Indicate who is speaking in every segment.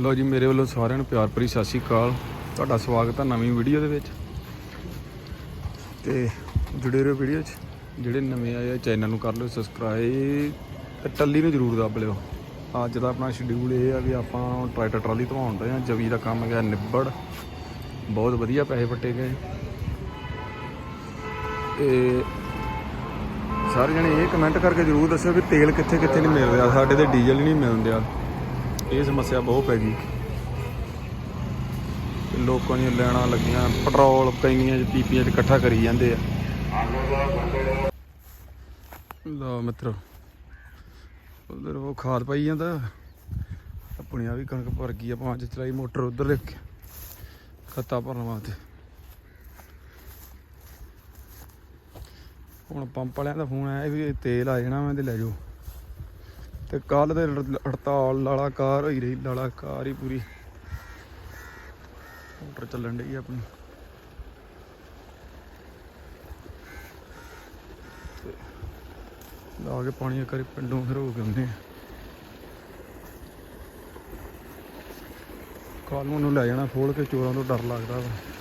Speaker 1: ਲੋ ਜੀ, ਮੇਰੇ ਵੱਲੋਂ ਸਾਰਿਆਂ ਨੂੰ ਪਿਆਰ ਭਰੀ ਸਤਿ ਸ਼੍ਰੀ ਅਕਾਲ। ਤੁਹਾਡਾ ਸਵਾਗਤ ਹੈ ਨਵੀਂ ਵੀਡੀਓ ਦੇ ਵਿੱਚ। ਤੇ ਜੁੜੇ ਰਹੋ ਵੀਡੀਓ 'ਚ। ਜਿਹੜੇ ਨਵੇਂ ਆਏ ਆ, ਚੈਨਲ ਨੂੰ ਕਰ ਲਿਓ ਸਬਸਕ੍ਰਾਈਬ ਤੇ ਟੱਲੀ ਨੂੰ ਜ਼ਰੂਰ ਦੱਬ ਲਿਓ। ਅੱਜ ਦਾ ਆਪਣਾ ਸ਼ਡਿਊਲ ਇਹ ਆ ਵੀ ਆਪਾਂ ਟਰੈਕਟਰ ਟਰਾਲੀ ਧਵਾਉਣ ਰਹੇ ਆ। ਜਵੀ ਦਾ ਕੰਮ ਗਿਆ ਨਿੱਬੜ। ਬਹੁਤ ਵਧੀਆ ਪੈਸੇ ਵੱਟੇ ਗਏ। ਤੇ ਸਾਰੇ ਜਣੇ ਇਹ ਕਮੈਂਟ ਕਰਕੇ ਜ਼ਰੂਰ ਦੱਸਿਓ ਵੀ ਤੇਲ ਕਿੱਥੇ ਕਿੱਥੇ ਨਹੀਂ ਮਿਲ ਰਿਹਾ ਸਾਡੇ ਤੇ ਡੀਜ਼ਲ ਹੀ ਨਹੀਂ ਮਿਲਣ ਡਿਆ ਇਹ ਸਮੱਸਿਆ ਬਹੁਤ ਪੈ ਗਈ। ਲੋਕਾਂ ਦੀਆਂ ਲੈਣਾ ਲੱਗੀਆਂ, ਪੈਟਰੋਲ ਕਈਆਂ ਚ, ਪੀਪੀਆਂ ਚ ਇਕੱਠਾ ਕਰੀ ਜਾਂਦੇ ਆ। ਲਓ ਮਿੱਤਰੋ, ਉਧਰ ਉਹ ਖਾਦ ਪਾਈ ਜਾਂਦਾ ਆਪਣੀ ਆ ਵੀ ਕਣਕ ਭਰ ਗਈ ਆ ਪੰਜ ਚਲਾਈ ਮੋਟਰ ਉਧਰ ਲੈ ਕੇ, ਖੱਤਾ ਭਰਨ ਵਾਸਤੇ। ਹੁਣ ਪੰਪ ਵਾਲਿਆਂ ਦਾ ਫੋਨ ਆਇਆ ਵੀ ਤੇਲ ਆ ਜਾਣਾ ਮੈਂ ਤੇ ਲੈ ਜਾਓ। ਤੇ ਕੱਲ ਦੇ ਹੜਤਾਲ ਲਾਲਾਕਾਰ ਹੋਈ ਰਹੀ ਲਾਲਾ ਕਾਰ ਹੀ ਪੂਰੀ। ਮੋਟਰ ਚੱਲਣ ਡਈ ਆਪਣੀ। ਲਾ ਕੇ ਪਾਣੀ ਇੱਕ ਪਿੰਡੋਂ ਫਿਰ ਹੋ ਕੇ ਆਉਂਦੇ ਆ। ਕੱਲ ਨੂੰ ਉਹਨੂੰ ਲੈ ਜਾਣਾ ਖੋਲ ਕੇ ਚੋਰਾਂ ਤੋਂ ਡਰ ਲੱਗਦਾ ਵਾ।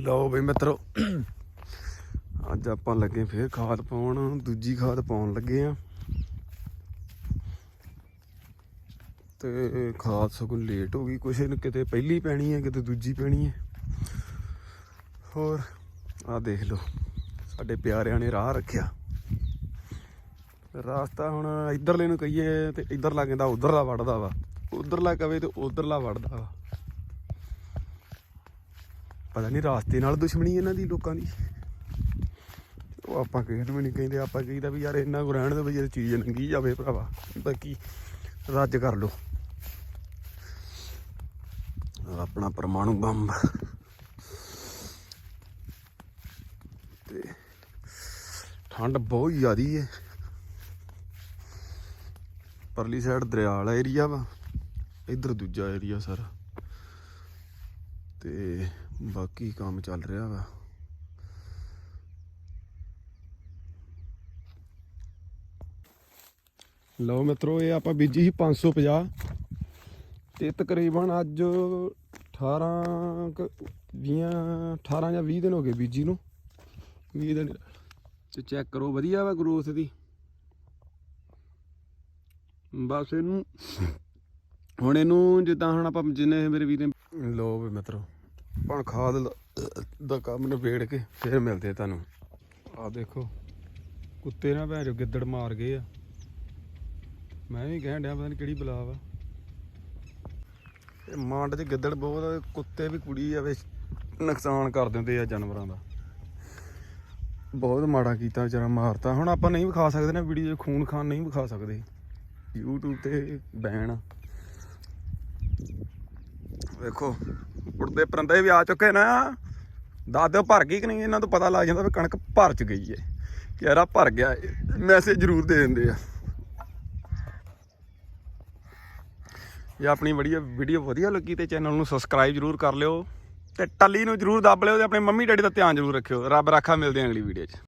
Speaker 1: ਲਓ ਬਈ ਮਿੱਤਰੋ, ਅੱਜ ਆਪਾਂ ਲੱਗੇ ਫੇਰ ਖਾਦ ਪਾਉਣ, ਦੂਜੀ ਖਾਦ ਪਾਉਣ ਲੱਗੇ ਆ। ਤੇ ਖਾਦ ਸਗੋਂ ਲੇਟ ਹੋ ਗਈ, ਕੁਛ ਇਹਨੂੰ ਕਿਤੇ ਪਹਿਲੀ ਪੈਣੀ ਹੈ, ਕਿਤੇ ਦੂਜੀ ਪੈਣੀ ਹੈ। ਹੋਰ ਆ ਦੇਖ ਲਓ, ਸਾਡੇ ਪਿਆਰਿਆਂ ਨੇ ਰਾਹ ਰੱਖਿਆ। ਰਾਸਤਾ ਹੁਣ ਇਧਰਲੇ ਨੂੰ ਕਹੀਏ ਤੇ ਇਧਰਲਾ ਕਹਿੰਦਾ ਉਧਰਲਾ ਵੜਦਾ ਵਾ, ਉਧਰਲਾ ਕਵੇ ਤੇ ਉਧਰਲਾ ਵੜਦਾ ਵਾ। ਪਤਾ ਨਹੀਂ ਰਾਸਤੇ ਨਾਲ ਦੁਸ਼ਮਣੀ ਇਹਨਾਂ ਦੀ ਲੋਕਾਂ ਦੀ। ਉਹ ਆਪਾਂ ਕਿਸੇ ਨੂੰ ਵੀ ਨਹੀਂ ਕਹਿੰਦੇ, ਆਪਾਂ ਕਹੀਦਾ ਵੀ ਯਾਰ ਇੰਨਾ ਕੋ ਰਹਿਣ ਦੇ ਵੀ ਇਹ ਚੀਜ਼ ਲੰਗੀ ਜਾਵੇ ਭਰਾਵਾ, ਬਾਕੀ ਰੱਜ ਕਰ ਲੋ ਆਪਣਾ ਪਰਮਾਣੂ ਬੰਬ। ਤੇ ਠੰਡ ਬਹੁਤ ਜ਼ਿਆਦੀ ਹੈ ਪਰਲੀ ਸਾਈਡ ਦਰਿਆਲ ਏਰੀਆ ਵਾ, ਇਧਰ ਦੂਜਾ ਏਰੀਆ ਸਾਰਾ। ਬਾਕੀ ਕੰਮ ਚੱਲ ਰਿਹਾ ਵਾ। ਲਓ ਮਿੱਤਰੋ, ਇਹ ਆਪਾਂ ਬੀਜੀ ਸੀ 550 ਤੇ ਤਕਰੀਬਨ ਅੱਜ 18 ਕੁ 20 18 ਜਾਂ 20 ਦਿਨ ਹੋ ਗਏ ਬੀਜੀ ਨੂੰ। 20 ਦਿਨ ਤੇ ਚੈੱਕ ਕਰੋ, ਵਧੀਆ ਵਾ ਗਰੋਥ ਦੀ। ਬਸ ਇਹਨੂੰ, ਹੁਣ ਇਹਨੂੰ ਜਿੱਦਾਂ ਹੁਣ ਆਪਾਂ ਜਿੰਨੇ ਮੇਰੇ ਵੀਰ ਨੇ ਲੋ ਵੀ ਮਿੱਤਰੋ ਆਪਾਂ ਖਾਦ ਦਾ ਕੰਮ ਨਿਬੇੜ ਕੇ ਫਿਰ ਮਿਲਦੇ ਆ ਤੁਹਾਨੂੰ। ਆ ਦੇਖੋ ਕੁੱਤੇ ਨਾ ਭੈਣ ਗਿੱਦੜ ਮਾਰ ਗਏ ਆ। ਮੈਂ ਵੀ ਕਹਿਣ ਡਿਆ ਪਤਾ ਨਹੀਂ ਕਿਹੜੀ ਬਲਾ ਵਾ। ਇਹ ਮੰਡ 'ਚ ਗਿੱਦੜ ਬਹੁਤ ਆ, ਕੁੱਤੇ ਵੀ ਕੁੜੀ ਆ ਵੇ ਨੁਕਸਾਨ ਕਰ ਦਿੰਦੇ ਆ ਜਾਨਵਰਾਂ ਦਾ। ਬਹੁਤ ਮਾੜਾ ਕੀਤਾ ਵਿਚਾਰਾ ਮਾਰਤਾ। ਹੁਣ ਆਪਾਂ ਨਹੀਂ ਵਿਖਾ ਸਕਦੇ ਨਾ ਵੀਡੀਓ ਖੂਨ ਖਾਨ ਨਹੀਂ ਵਿਖਾ ਸਕਦੇ। YouTube ਤੇ ਬੈਨ ਵੇਖੋ ਉੜਦੇ ਪਰੰਦੇ ਵੀ ਆ ਚੁੱਕੇ ਨਾ। ਦਾਦੇ ਭਰ ਗਈ ਕਿ ਨਹੀਂ? ਇਹਨਾਂ ਤੋਂ ਪਤਾ ਲੱਗ ਜਾਂਦਾ ਵੀ ਕਣਕ ਭਰ ਚ ਗਈ ਏ। ਕਿ ਯਾਰ ਭਰ ਗਿਆ ਮੈਸੇਜ ਜ਼ਰੂਰ ਦੇ ਦਿੰਦੇ ਆ। ਜੇ ਆਪਣੀ ਵਧੀਆ ਵੀਡੀਓ ਵਧੀਆ ਲੱਗੀ ਤੇ ਚੈਨਲ ਨੂੰ ਸਬਸਕ੍ਰਾਈਬ ਜ਼ਰੂਰ ਕਰ ਲਿਓ ਤੇ ਟੱਲੀ ਨੂੰ ਜ਼ਰੂਰ ਦੱਬ ਲਿਓ ਤੇ ਆਪਣੇ ਮੰਮੀ ਡੈਡੀ ਦਾ ਧਿਆਨ ਜ਼ਰੂਰ ਰੱਖਿਓ। ਰੱਬ ਰਾਖਾ ਮਿਲਦੇ ਆਂ ਅਗਲੀ ਵੀਡੀਓ 'ਚ।